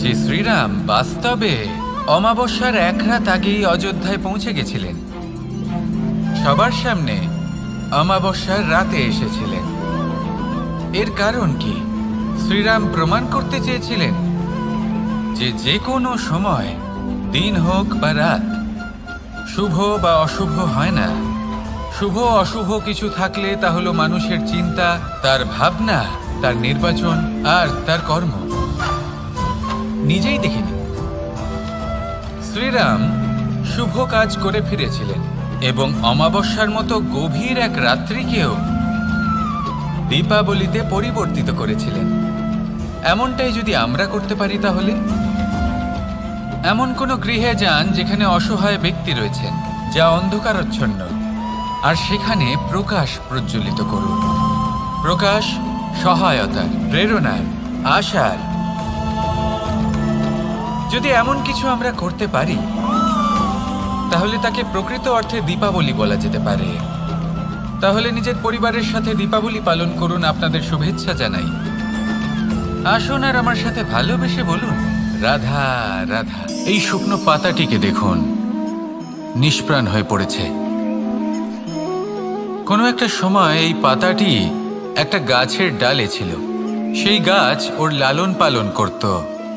যে শ্রীরাম বাস্তবে অমাবস্যার এক রাত আগেই অযোধ্যায় পৌঁছে গেছিলেন। সবার সামনে অমাবস্যার রাতে এসেছিলেন। এর কারণ কি? শ্রীরাম প্রমাণ করতে চেয়েছিলেন যে যে কোনো সময়, দিন হোক বা রাত, শুভ বা অশুভ হয় না। শুভ অশুভ কিছু থাকলে তা হলো মানুষের চিন্তা, তার ভাবনা, তার নির্বাচন আর তার কর্ম। নিজেই দেখিনি। শ্রীরাম শুভ কাজ করে ফিরেছিলেন এবং অমাবস্যার মতো গভীর এক রাত্রিকেও দীপাবলিতে পরিবর্তিত করেছিলেন। এমনটাই যদি আমরা করতে পারি তাহলে? এমন কোনো গৃহে যান যেখানে অসহায় ব্যক্তি রয়েছেন, যা অন্ধকারচ্ছন্ন। আর সেখানে প্রকাশ প্রজ্বলিত করুন। প্রকাশ সহায়তার প্রেরণার আশার যদি এমন কিছু আমরা করতে পারি, তাহলে তাকে প্রকৃত অর্থে দীপাবলি বলা যেতে পারে। তাহলে নিজের পরিবারের সাথে দীপাবলি পালন করুন আপনাদের শুভেচ্ছা জানাই। আসুন আর আমার সাথে ভালোবেসে বলুন, রাধা রাধা। এই শুকনো পাতাটিকে দেখুন, নিষ্প্রাণ হয়ে পড়েছে। কোনো একটা সময় এই পাতাটি একটা গাছের ডালে ছিল। সেই গাছ ওর লালন পালন করত।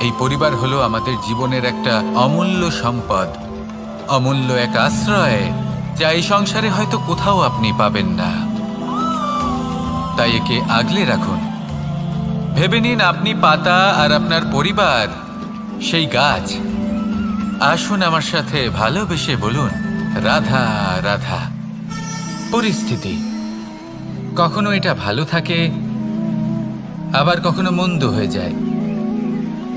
এই পরিবার হলো আমাদের জীবনের একটা অমূল্য সম্পদ, অমূল্য এক আশ্রয়, যা এই সংসারে হয়তো কোথাও আপনি পাবেন না। তাই একে আগলে রাখুন। ভেবে নিন আপনি পাতা আর আপনার পরিবার, সেই গাছ। আসুন আমার সাথে ভালোবেসে বলুন, রাধা রাধা, পরিস্থিতি, কখনো এটা ভালো থাকে, আবার কখনো মন্দ হয়ে যায়।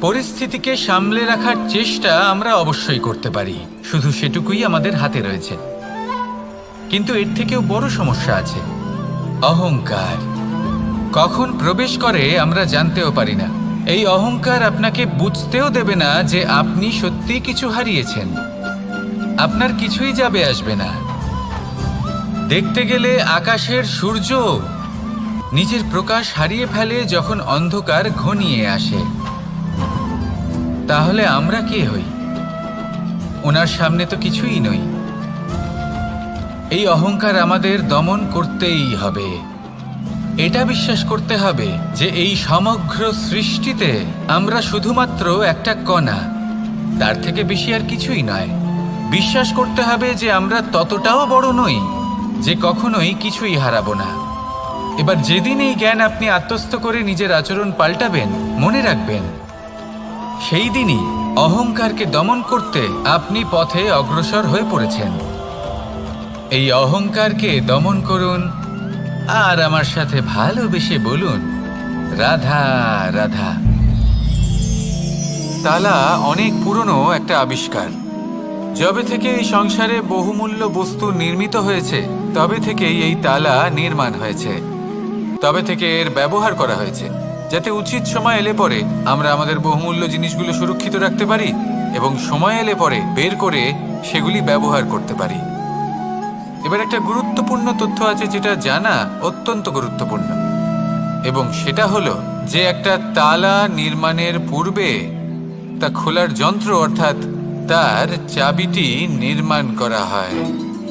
পরিস্থিতিকে সামলে রাখার চেষ্টা আমরা অবশ্যই করতে পারি। শুধু সেটুকুই আমাদের হাতে রয়েছে। কিন্তু এর থেকেও বড় সমস্যা আছে। অহংকার। কখন প্রবেশ করে আমরা জানতেও পারি না। এই অহংকার আপনাকে বুঝতেও দেবে না যে আপনি সত্যি কিছু হারিয়েছেন। আপনার কিছুই যাবে আসবে না। দেখতে গেলে আকাশের সূর্য। নিজের প্রকাশ হারিয়ে ফেলে যখন অন্ধকার ঘনিয়ে আসে। তাহলে আমরা কে হই? ওনার সামনে তো কিছুই নই। এই অহংকার আমাদের দমন করতেই হবে। এটা বিশ্বাস করতে হবে যে এই সমগ্র সৃষ্টিতে আমরা শুধুমাত্র একটা কণা। তার থেকে বেশি আর কিছুই নয়। বিশ্বাস করতে হবে যে আমরা ততটাও বড় নই যে কখনোই কিছুই হারাবো না। এবার যেদিন এই জ্ঞান আপনি আত্মস্থ করে নিজের আচরণ পাল্টাবেন, মনে রাখবেন সেই দিনই অহংকারকে দমন করতে আপনি পথে অগ্রসর হয়ে পড়েছেন। এই অহংকারকে দমন করুন আর আমার সাথে ভালোবেসে বলুন, রাধা রাধা। তালা অনেক পুরনো একটা আবিষ্কার। যবে থেকে এই সংসারে বহুমূল্য বস্তু নির্মিত হয়েছে, তবে থেকেই এই তালা নির্মাণ হয়েছে। তবে থেকে এর ব্যবহার করা হয়েছে। যাতে উচিত সময় এলে পরে আমরা আমাদের বহুমূল্য জিনিসগুলো সুরক্ষিত রাখতে পারি এবং সময় এলে পরে বের করে সেগুলি ব্যবহার করতে পারি। এবার একটা গুরুত্বপূর্ণ তথ্য আছে যেটা জানা অত্যন্ত গুরুত্বপূর্ণ। এবং সেটা হলো যে একটা তালা নির্মাণের পূর্বে তা খোলার যন্ত্র অর্থাৎ তার চাবিটি নির্মাণ করা হয়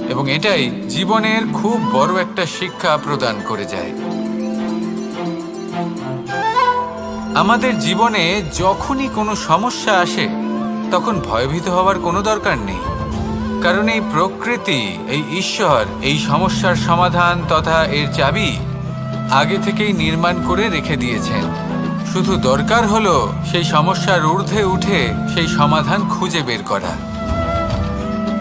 এবং এটাই জীবনের খুব বড় একটা শিক্ষা প্রদান করে যায়। আমাদের জীবনে যখনই কোনো সমস্যা আসে, তখন ভয়ভীত হওয়ার কোনো দরকার নেই। কারণ এই প্রকৃতি, এই ঈশ্বর, এই সমস্যার সমাধান তথা এর চাবি আগে থেকেই নির্মাণ করে রেখে দিয়েছেন। শুধু দরকার হলো সেই সমস্যার ঊর্ধ্বে উঠে সেই সমাধান খুঁজে বের করা।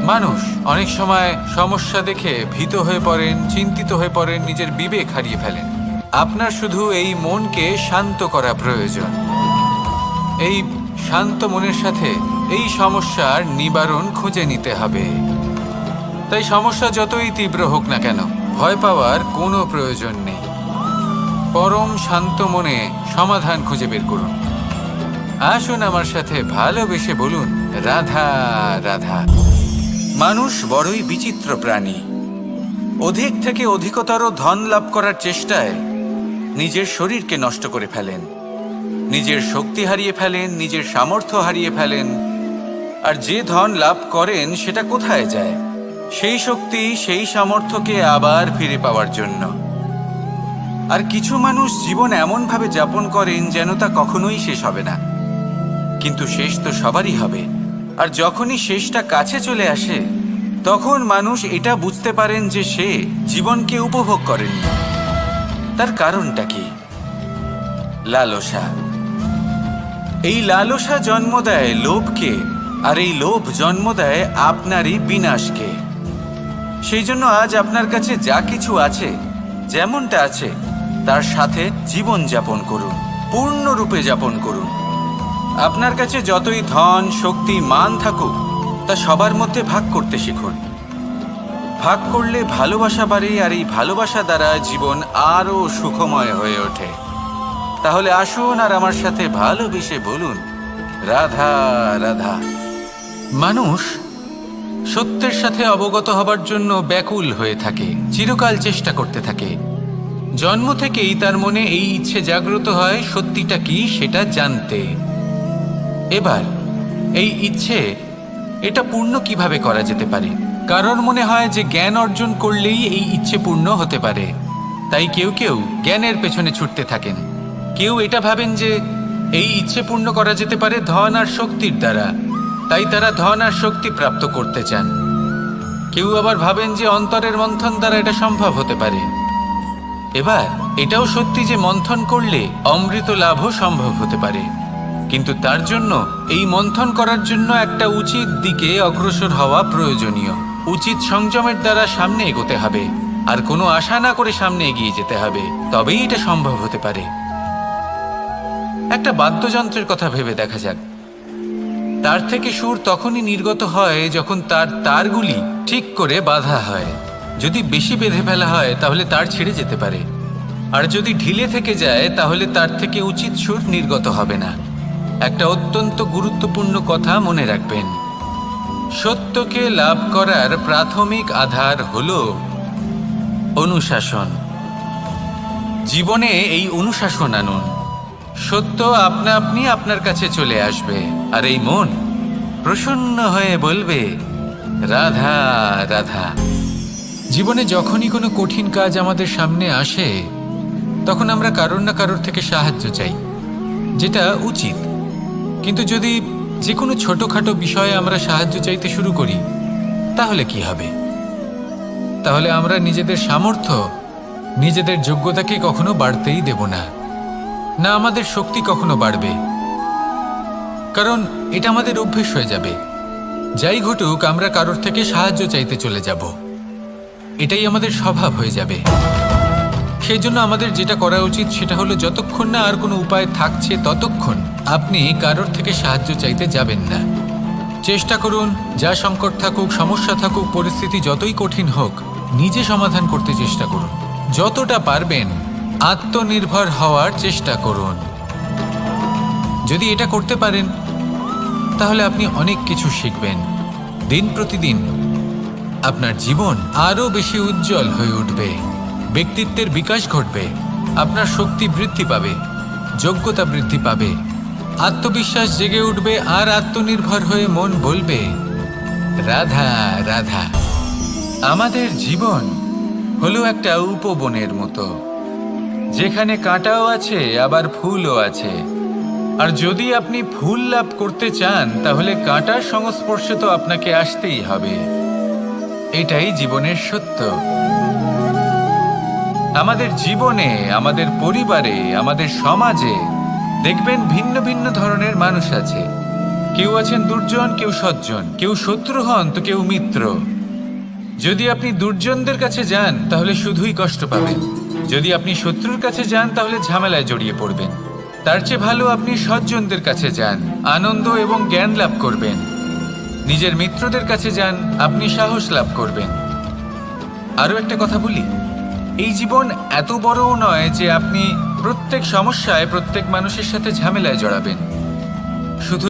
মানুষ অনেক সময় সমস্যা দেখে ভীত হয়ে পড়েন, চিন্তিত হয়ে পড়েন, নিজের বিবেক হারিয়ে ফেলেন। আপনার শুধু এই মনকে শান্ত করা প্রয়োজন। এই শান্ত মনের সাথে এই সমস্যার নিবারণ খুঁজে নিতে হবে। তাই সমস্যা যতই তীব্র হোক না কেন, ভয় পাওয়ার কোনো প্রয়োজন নেই। পরম শান্ত মনে সমাধান খুঁজে বের করুন। আসুন আমার সাথে ভালোবেসে বলুন, রাধা রাধা। মানুষ বড়ই বিচিত্র প্রাণী। অধিক থেকে অধিকতর ধন লাভ করার চেষ্টায় নিজের শরীরকে নষ্ট করে ফেলেন। নিজের শক্তি হারিয়ে ফেলেন, নিজের সামর্থ্য হারিয়ে ফেলেন। আর যে ধন লাভ করেন, সেটা কোথায় যায়? সেই শক্তি, সেই সামর্থ্যকে আবার ফিরে পাওয়ার জন্য। আর কিছু মানুষ জীবন এমনভাবে যাপন করেন যেন তা কখনোই শেষ হবে না। কিন্তু শেষ তো সবারই হবে। আর যখনই শেষটা কাছে চলে আসে, তখন মানুষ এটা বুঝতে পারেন যে সে জীবনকে উপভোগ করেননি। তার কারণটা কি? লালসা। এই লালসা জন্ম দেয় লোভকে, আর এই লোভ জন্ম দেয় আপনারই বিনাশকে। সেই জন্য আজ আপনার কাছে যা কিছু আছে, যেমনটা আছে, তার সাথে জীবন যাপন করুন, পূর্ণরূপে যাপন করুন। আপনার কাছে যতই ধন, শক্তি, মান থাকুক, তা সবার মধ্যে ভাগ করতে শিখুন। ভাগ করলে ভালোবাসা বাড়ে আর এই ভালোবাসা দ্বারা জীবন আরও সুখময় হয়ে ওঠে। তাহলে আসুন আর আমার সাথে ভালোবেসে বলুন, রাধা রাধা। মানুষ সত্যের সাথে অবগত হবার জন্য ব্যাকুল হয়ে থাকে, চিরকাল চেষ্টা করতে থাকে। জন্ম থেকেই তার মনে এই ইচ্ছে জাগ্রত হয়, সত্যিটা কি সেটা জানতে। এবার, এই ইচ্ছে, এটা পূর্ণ কীভাবে করা যেতে পারে? কারোর মনে হয় যে জ্ঞান অর্জন করলেই এই ইচ্ছে পূর্ণ হতে পারে। তাই কেউ কেউ জ্ঞানের পেছনে ছুটতে থাকেন। কেউ এটা ভাবেন যে এই ইচ্ছে পূর্ণ করা যেতে পারে ধন আর শক্তির দ্বারা। তাই তারা ধন আর শক্তি প্রাপ্ত করতে চান। কেউ আবার ভাবেন যে অন্তরের মন্থন দ্বারা এটা সম্ভব হতে পারে। এবার, এটাও সত্যি যে মন্থন করলে অমৃত লাভও সম্ভব হতে পারে। কিন্তু তার জন্য এই মন্থন করার জন্য একটা উচিত দিকে অগ্রসর হওয়া প্রয়োজনীয়। উচিত সংযমের দ্বারা সামনে এগোতে হবে। আর কোনো আশা না করে সামনে এগিয়ে যেতে হবে। তবেই এটা সম্ভব হতে পারে। একটা বাদ্যযন্ত্রের কথা ভেবে দেখা যাক। তার থেকে সুর তখনই নির্গত হয় যখন তার তারগুলি ঠিক করে বাঁধা হয়। যদি বেশি বেঁধে ফেলা হয়, তাহলে তার ছেড়ে যেতে পারে। আর যদি ঢিলে থেকে যায়, তাহলে তার থেকে উচিত সুর নির্গত হবে না। একটা অত্যন্ত গুরুত্বপূর্ণ কথা মনে রাখবেন। সত্যকে লাভ করার প্রাথমিক আধার হল অনুশাসন। জীবনে এই অনুশাসন আনুন। সত্য আপনা আপনি আপনার কাছে চলে আসবে, আর এই মন প্রসন্ন হয়ে বলবে, রাধা রাধা। জীবনে যখনই কোনো কঠিন কাজ আমাদের সামনে আসে, তখন আমরা কারোর না কারোর থেকে সাহায্য চাই, যেটা উচিত। কিন্তু যদি যে কোনো ছোটোখাটো বিষয়ে আমরা সাহায্য চাইতে শুরু করি, তাহলে কি হবে? তাহলে আমরা নিজেদের সামর্থ্য, নিজেদের যোগ্যতাকে কখনো বাড়তেই দেব না। না আমাদের শক্তি কখনো বাড়বে। কারণ এটা আমাদের অভ্যেস হয়ে যাবে। যাই ঘটুক, আমরা কারোর থেকে সাহায্য চাইতে চলে যাব। এটাই আমাদের স্বভাব হয়ে যাবে। সেই জন্য আমাদের যেটা করা উচিত সেটা হলো যতক্ষণ না আর কোনো উপায় থাকছে ততক্ষণ আপনি কারোর থেকে সাহায্য চাইতে যাবেন না। চেষ্টা করুন, যা সংকট থাকুক, সমস্যা থাকুক, পরিস্থিতি যতই কঠিন হোক, নিজে সমাধান করতে চেষ্টা করুন। যতটা পারবেন আত্মনির্ভর হওয়ার চেষ্টা করুন। যদি এটা করতে পারেন, তাহলে আপনি অনেক কিছু শিখবেন। দিন প্রতিদিন আপনার জীবন আরও বেশি উজ্জ্বল হয়ে উঠবে। ব্যক্তিত্বের বিকাশ ঘটবে। আপনার শক্তি বৃদ্ধি পাবে, যোগ্যতা বৃদ্ধি পাবে। আত্মবিশ্বাস জেগে উঠবে আর আত্মনির্ভর হয়ে মন বলবে। রাধা রাধা, আমাদের জীবন হলো একটা উপবনের মতো। যেখানে কাঁটাও আছে, আবার ফুলও আছে। আর যদি আপনি ফুল লাভ করতে চান, তাহলে কাঁটার সংস্পর্শে তো আপনাকে আসতেই হবে। এটাই জীবনের সত্য। আমাদের জীবনে, আমাদের পরিবারে, আমাদের সমাজে দেখবেন ভিন্ন ভিন্ন ধরনের মানুষ আছে। কেউ আছেন দুর্জন, কেউ সজ্জন। কেউ শত্রু হন তো কেউ মিত্র। যদি আপনি দুর্জনদের কাছে যান, তাহলে শুধুই কষ্ট পাবেন। যদি আপনি শত্রুর কাছে যান, তাহলে ঝামেলায় জড়িয়ে পড়বেন। তার চেয়ে ভালো আপনি সজ্জনদের কাছে যান, আনন্দ এবং জ্ঞান লাভ করবেন। নিজের মিত্রদের কাছে যান, আপনি সাহস লাভ করবেন। আরও একটা কথা বলি? এই জীবন এত বড়ও নয় যে আপনি প্রত্যেক সমস্যায় প্রত্যেক মানুষের সাথে ঝামেলায় জড়াবেন। শুধু